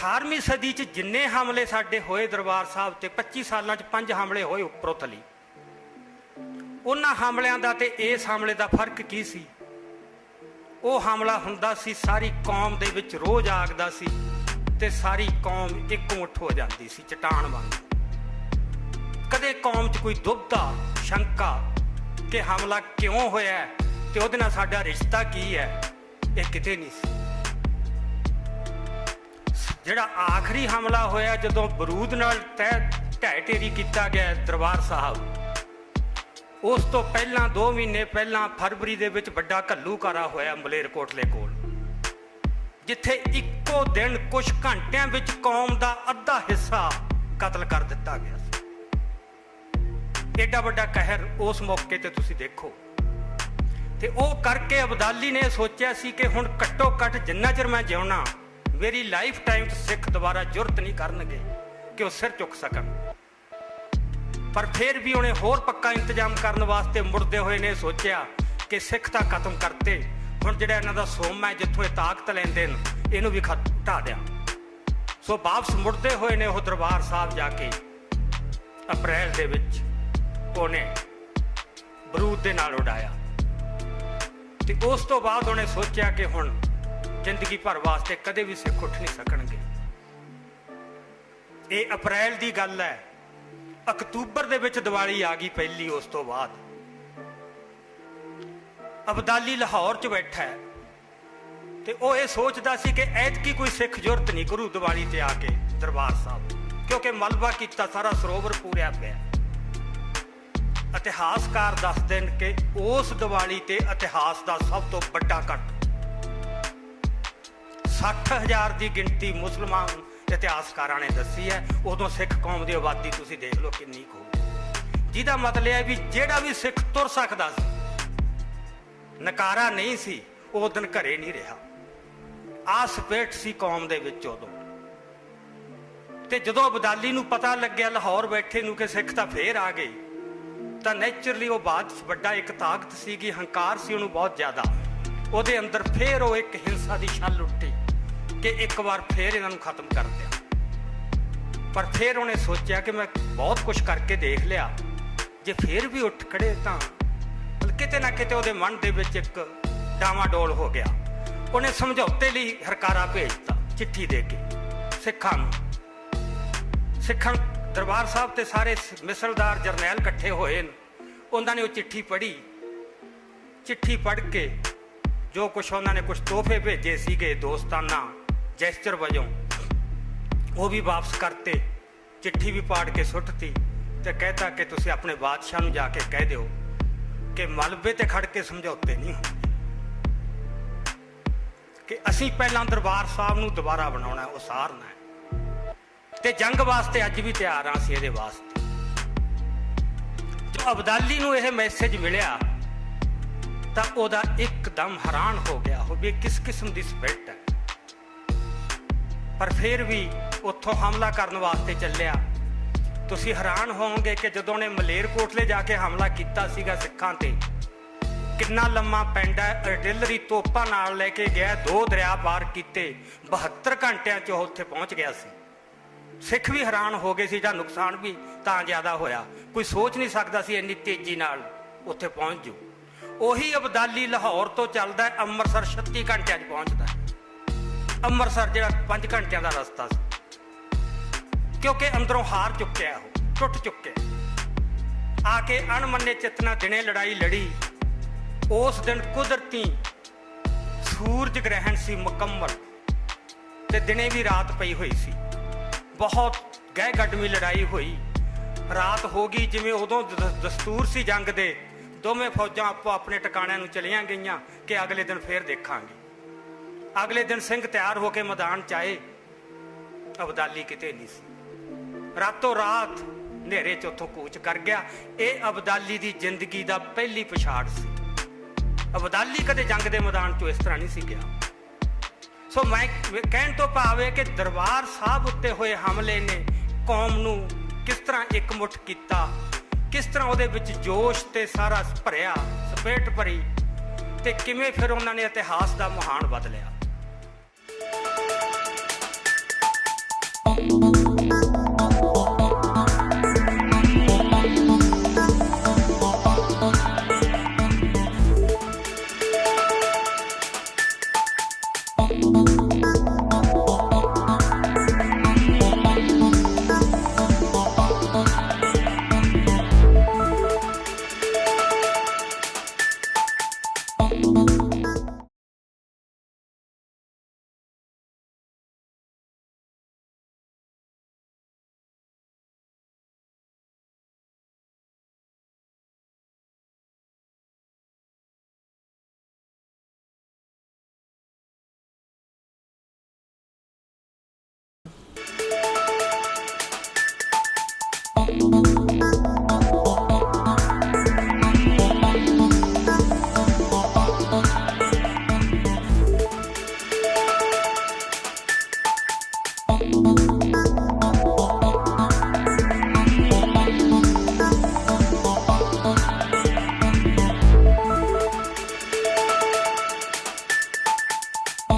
18ਵੀਂ ਸਦੀ 'ਚ ਜਿੰਨੇ ਹਮਲੇ ਸਾਡੇ ਹੋਏ ਦਰਬਾਰ ਸਾਹਿਬ ਤੇ 25 ਸਾਲਾਂ 'ਚ ਪੰਜ ਹਮਲੇ ਹੋਏ ਉੱਪਰੋਂ ਥਲੀ। ਉਹਨਾਂ ਹਮਲਿਆਂ ਦਾ ਤੇ ਇਸ ਹਮਲੇ ਦਾ ਫ਼ਰਕ ਕੀ ਸੀ? ਉਹ ਹਮਲਾ ਹੁੰਦਾ ਸੀ, ਸਾਰੀ ਕੌਮ ਦੇ ਵਿੱਚ ਰੋਜ਼ ਆਗਦਾ ਸੀ ਤੇ ਸਾਰੀ ਕੌਮ ਇੱਕਮੁੱਠ ਹੋ ਜਾਂਦੀ ਸੀ, ਚਟਾਨ ਵਾਂਗ। ਕਦੇ ਕੌਮ 'ਚ ਕੋਈ ਦੁਬਦਾ ਸ਼ੰਕਾ ਕਿ ਹਮਲਾ ਕਿਉਂ ਹੋਇਆ ਤੇ ਉਹਦੇ ਨਾਲ ਸਾਡਾ ਰਿਸ਼ਤਾ ਕੀ ਹੈ, ਇਹ ਕਿਤੇ ਨਹੀਂ ਸੀ। ਜਿਹੜਾ ਆਖਰੀ ਹਮਲਾ ਹੋਇਆ ਜਦੋਂ ਬਰੂਦ ਨਾਲ ਤਹਿ ਢਹਿ ਢੇਰੀ ਕੀਤਾ ਗਿਆ ਦਰਬਾਰ ਸਾਹਿਬ। ਉਸ ਤੋਂ ਪਹਿਲਾਂ 2 ਮਹੀਨੇ ਪਹਿਲਾਂ ਫਰਵਰੀ ਦੇ ਵਿੱਚ ਵੱਡਾ ਘੱਲੂਕਾਰਾ ਹੋਇਆ ਮਲੇਰਕੋਟਲੇ ਕੋਲ, ਜਿੱਥੇ ਇੱਕੋ ਦਿਨ ਕੁਝ ਘੰਟਿਆਂ ਵਿੱਚ ਕੌਮ ਦਾ ਅੱਧਾ ਹਿੱਸਾ ਕਤਲ ਕਰ ਦਿੱਤਾ ਗਿਆ ਸੀ। ਐਡਾ ਵੱਡਾ ਕਹਿਰ ਉਸ ਮੌਕੇ ਤੇ ਤੁਸੀਂ ਦੇਖੋ। ਤੇ ਉਹ ਕਰਕੇ ਅਬਦਾਲੀ ਨੇ ਸੋਚਿਆ ਸੀ ਕਿ ਹੁਣ ਘੱਟੋ ਘੱਟ ਜਿੰਨਾ ਚਿਰ ਮੈਂ ਜਿਉਣਾ ਮੇਰੀ ਲਾਈਫ ਟਾਈਮ 'ਚ ਸਿੱਖ ਦੁਬਾਰਾ ਜੁਰਤ ਨਹੀਂ ਕਰਨਗੇ ਕਿ ਉਹ ਸਿਰ ਚੁੱਕ ਸਕਣ। ਪਰ ਫਿਰ ਵੀ ਉਹਨੇ ਹੋਰ ਪੱਕਾ ਇੰਤਜ਼ਾਮ ਕਰਨ ਵਾਸਤੇ ਮੁੜਦੇ ਹੋਏ ਨੇ ਸੋਚਿਆ ਕਿ ਸਿੱਖ ਤਾਂ ਖਤਮ ਕਰਤੇ। ਹੁਣ ਜਿਹੜਾ ਇਹਨਾਂ ਦਾ ਸੋਮ ਹੈ, ਜਿੱਥੋਂ ਇਹ ਤਾਕਤ ਲੈਂਦੇ ਨੇ, ਇਹਨੂੰ ਵੀ ਖਤ- ਹਟਾ ਦਿਆਂ। ਸੋ ਵਾਪਸ ਮੁੜਦੇ ਹੋਏ ਨੇ ਉਹ ਦਰਬਾਰ ਸਾਹਿਬ ਜਾ ਕੇ। ਅਪ੍ਰੈਲ ਦੇ ਵਿੱਚ ਉਹਨੇ ਬਰੂਦ ਦੇ ਨਾਲ ਉਡਾਇਆ। ਤੇ ਉਸ ਤੋਂ ਬਾਅਦ ਉਹਨੇ ਸੋਚਿਆ ਕਿ ਹੁਣ ਜ਼ਿੰਦਗੀ ਭਰ ਵਾਸਤੇ ਕਦੇ ਵੀ ਸਿੱਖ ਉੱਠ ਨਹੀਂ ਸਕਣਗੇ। ਇਹ ਅਪ੍ਰੈਲ ਦੀ ਗੱਲ ਹੈ। ਅਕਤੂਬਰ ਦੇ ਵਿੱਚ ਦੀਵਾਲੀ ਆ ਗਈ ਪਹਿਲੀ, ਉਸ ਤੋਂ ਬਾਅਦ। ਅਬਦਾਲੀ ਲਾਹੌਰ 'ਚ ਬੈਠਾ ਹੈ। ਤੇ ਉਹ ਇਹ ਸੋਚਦਾ ਸੀ ਕਿ ਐਤਕੀ ਕੋਈ ਸਿੱਖ ਜੁਰਤ ਨਹੀਂ ਕਰੂ ਦੀਵਾਲੀ ਤੇ ਆ ਕੇ ਦਰਬਾਰ ਸਾਹਿਬ। ਕਿਉਂਕਿ ਮਲਬਾ ਕੀਤਾ, ਸਾਰਾ ਸਰੋਵਰ ਪੂਰਿਆ ਪਿਆ। ਇਤਿਹਾਸਕਾਰ ਦੱਸਦੇ ਨੇ ਕਿ ਉਸ ਦੀਵਾਲੀ ਤੇ ਇਤਿਹਾਸ ਦਾ ਸਭ ਤੋਂ ਵੱਡਾ ਕੱਟ 60000 ਦੀ ਗਿਣਤੀ ਮੁਸਲਮਾਨ ਇਤਿਹਾਸਕਾਰਾਂ ਨੇ ਦੱਸੀ ਹੈ। ਉਦੋਂ ਸਿੱਖ ਕੌਮ ਦੀ ਆਬਾਦੀ ਤੁਸੀਂ ਦੇਖ ਲਓ ਕਿੰਨੀ ਕੁ ਜਿਹਦਾ ਮਤਲਬ ਹੈ ਵੀ ਜਿਹੜਾ ਵੀ ਸਿੱਖ ਤੁਰ ਸਕਦਾ ਸੀ, ਨਕਾਰਾ ਨਹੀਂ ਸੀ, ਉਹ ਦਿਨ ਘਰੇ ਨਹੀਂ ਰਿਹਾ। ਆਸ ਪੇਟ ਸੀ ਕੌਮ ਦੇ ਵਿੱਚ ਉਦੋਂ। ਤੇ ਜਦੋਂ ਅਬਦਾਲੀ ਨੂੰ ਪਤਾ ਲੱਗਿਆ ਲਾਹੌਰ ਬੈਠੇ ਨੂੰ ਕਿ ਸਿੱਖ ਤਾਂ ਫੇਰ ਆ ਗਏ, ਤਾਂ ਨੇਚਰਲੀ ਉਹ ਬਾਤ ਵੱਡਾ ਇੱਕ ਤਾਕਤ ਸੀਗੀ, ਹੰਕਾਰ ਸੀ ਉਹਨੂੰ ਬਹੁਤ ਜ਼ਿਆਦਾ। ਉਹਦੇ ਅੰਦਰ ਫੇਰ ਉਹ ਇੱਕ ਹਿੰਸਾ ਦੀ ਛੱਲ ਉੱਠੀ। ਕਿ ਇੱਕ ਵਾਰ ਫੇਰ ਇਹਨਾਂ ਨੂੰ ਖਤਮ ਕਰ ਦਿਆਂ। ਪਰ ਫੇਰ ਉਹਨੇ ਸੋਚਿਆ ਕਿ ਮੈਂ ਬਹੁਤ ਕੁਝ ਕਰਕੇ ਦੇਖ ਲਿਆ। ਜੇ ਫੇਰ ਵੀ ਉੱਠ ਖੜੇ ਤਾਂ ਕਿਤੇ ਨਾ ਕਿਤੇ ਉਹਦੇ ਮਨ ਦੇ ਵਿੱਚ ਇੱਕ ਡਾਵਾਡੋਲ ਹੋ ਗਿਆ। ਉਹਨੇ ਸਮਝੌਤੇ ਲਈ ਹਰਕਾਰਾ ਭੇਜਤਾ ਚਿੱਠੀ ਦੇ ਕੇ, ਸਿੱਖਾਂ ਨੂੰ। ਸਿੱਖਾਂ ਦਰਬਾਰ ਸਾਹਿਬ ਤੇ ਸਾਰੇ ਮਿਸਲਦਾਰ ਜਰਨੈਲ ਇਕੱਠੇ ਹੋਏ ਨੇ। ਉਹਨਾਂ ਨੇ ਉਹ ਚਿੱਠੀ ਪੜ੍ਹੀ। ਚਿੱਠੀ ਪੜ੍ਹ ਕੇ ਜੋ ਕੁਛ ਉਹਨਾਂ ਨੇ ਕੁਝ ਤੋਹਫੇ ਭੇਜੇ ਸੀਗੇ ਦੋਸਤਾਨਾ ਜੈਸਚਰ ਵਜੋਂ ਉਹ ਵੀ ਵਾਪਸ ਕਰਤੇ ਚਿੱਠੀ ਵੀ ਪਾੜ ਕੇ ਸੁੱਟਤੀ ਤੇ ਕਹਿਤਾ ਕਿ ਤੁਸੀਂ ਆਪਣੇ ਬਾਦਸ਼ਾਹ ਨੂੰ ਜਾ ਕੇ ਕਹਿ ਦਿਓ ਕਿ ਮਲਬੇ ਤੇ ਖੜ ਕੇ ਸਮਝੌਤੇ ਨਹੀਂ ਹੁੰਦੇ। ਕਿ ਅਸੀਂ ਪਹਿਲਾਂ ਦਰਬਾਰ ਸਾਹਿਬ ਨੂੰ ਦੁਬਾਰਾ ਬਣਾਉਣਾ ਹੈ, ਉਸਾਰਨਾ ਹੈ। ਤੇ ਜੰਗ ਵਾਸਤੇ ਅੱਜ ਵੀ ਤਿਆਰ ਹਾਂ ਅਸੀਂ ਇਹਦੇ ਵਾਸਤੇ। ਜੋ ਅਬਦਾਲੀ ਨੂੰ ਇਹ ਮੈਸੇਜ ਮਿਲਿਆ ਤਾਂ ਉਹਦਾ ਇੱਕਦਮ ਹੈਰਾਨ ਹੋ ਗਿਆ ਉਹ ਵੀ ਕਿਸ ਕਿਸਮ ਦੀ ਸਪਿਰਟ ਹੈ। ਪਰ ਫਿਰ ਵੀ ਉੱਥੋਂ ਹਮਲਾ ਕਰਨ ਵਾਸਤੇ ਚੱਲਿਆ। ਤੁਸੀਂ ਹੈਰਾਨ ਹੋਵੋਗੇ ਕਿ ਜਦੋਂ ਨੇ ਮਲੇਰਕੋਟਲੇ ਜਾ ਕੇ ਹਮਲਾ ਕੀਤਾ ਸੀਗਾ ਸਿੱਖਾਂ ਤੇ, ਕਿੰਨਾ ਲੰਮਾ ਪਿੰਡ ਹੈ ਆਰਟਿਲਰੀ ਤੋਪਾਂ ਨਾਲ ਲੈ ਕੇ ਗਿਆ, ਦੋ ਦਰਿਆ ਪਾਰ ਕੀਤੇ 72 ਘੰਟਿਆਂ 'ਚ ਉਹ ਉੱਥੇ ਪਹੁੰਚ ਗਿਆ ਸੀ। ਸਿੱਖ ਵੀ ਹੈਰਾਨ ਹੋ ਗਏ ਸੀ ਜਾਂ ਨੁਕਸਾਨ ਵੀ ਤਾਂ ਜ਼ਿਆਦਾ ਹੋਇਆ। ਕੋਈ ਸੋਚ ਨਹੀਂ ਸਕਦਾ ਸੀ ਇੰਨੀ ਤੇਜ਼ੀ ਨਾਲ ਉੱਥੇ ਪਹੁੰਚ ਜੂ। ਉਹੀ ਅਬਦਾਲੀ ਲਾਹੌਰ ਤੋਂ ਚੱਲਦਾ ਅੰਮ੍ਰਿਤਸਰ 36 ਘੰਟਿਆਂ 'ਚ ਪਹੁੰਚਦਾ ਅੰਮ੍ਰਿਤਸਰ ਜਿਹੜਾ 5 ਘੰਟਿਆਂ ਦਾ ਰਸਤਾ ਸੀ। ਕਿਉਂਕਿ ਅੰਦਰੋਂ ਹਾਰ ਚੁੱਕਿਆ ਉਹ, ਟੁੱਟ ਚੁੱਕਿਆ। ਆ ਕੇ ਅਣਮੰਨੇ ਚਿਤਨਾ ਦਿਨੇ ਲੜਾਈ ਲੜੀ। ਉਸ ਦਿਨ ਕੁਦਰਤੀ ਸੂਰਜ ਗ੍ਰਹਿਣ ਸੀ ਮੁਕੰਮਲ ਤੇ ਦਿਨੇ ਵੀ ਰਾਤ ਪਈ ਹੋਈ ਸੀ। ਬਹੁਤ ਗਹਿ ਗੱਡਵੀਂ ਲੜਾਈ ਹੋਈ। ਰਾਤ ਹੋ ਗਈ ਜਿਵੇਂ ਉਦੋਂ ਦ- ਦਸਤੂਰ ਸੀ ਜੰਗ ਦੇ। ਦੋਵੇਂ ਫੌਜਾਂ ਆਪੋ ਆਪਣੇ ਟਿਕਾਣਿਆਂ ਨੂੰ ਚਲੀਆਂ ਗਈਆਂ ਕਿ ਅਗਲੇ ਦਿਨ ਫੇਰ ਦੇਖਾਂਗੇ। ਅਗਲੇ ਦਿਨ ਸਿੰਘ ਤਿਆਰ ਹੋ ਕੇ ਮੈਦਾਨ ਚ ਆਏ। ਅਬਦਾਲੀ ਕਿਤੇ ਨਹੀਂ ਸੀ। ਰਾਤੋਂ ਰਾਤ ਹਨੇਰੇ ਚ ਉੱਥੋਂ ਕੂਚ ਕਰ ਗਿਆ। ਇਹ ਅਬਦਾਲੀ ਦੀ ਜ਼ਿੰਦਗੀ ਦਾ ਪਹਿਲੀ ਪਛਾੜ ਸੀ। ਅਬਦਾਲੀ ਕਦੇ ਜੰਗ ਦੇ ਮੈਦਾਨ ਚੋਂ ਇਸ ਤਰ੍ਹਾਂ ਨਹੀਂ ਸੀ ਗਿਆ। ਸੋ ਮੈਂ ਕਹਿਣ ਤੋਂ ਭਾਵੇਂ ਕਿ ਦਰਬਾਰ ਸਾਹਿਬ ਉੱਤੇ ਹੋਏ ਹਮਲੇ ਨੇ ਕੌਮ ਨੂੰ ਕਿਸ ਤਰ੍ਹਾਂ ਇਕਮੁੱਠ ਕੀਤਾ, ਕਿਸ ਤਰ੍ਹਾਂ ਉਹਦੇ ਵਿੱਚ ਜੋਸ਼ ਤੇ ਸਾਰਾ ਭਰਿਆ, ਸਪੇਟ ਭਰੀ ਤੇ ਕਿਵੇਂ ਫਿਰ ਉਹਨਾਂ ਨੇ ਇਤਿਹਾਸ ਦਾ ਮਹਾਨ ਬਦਲਿਆ।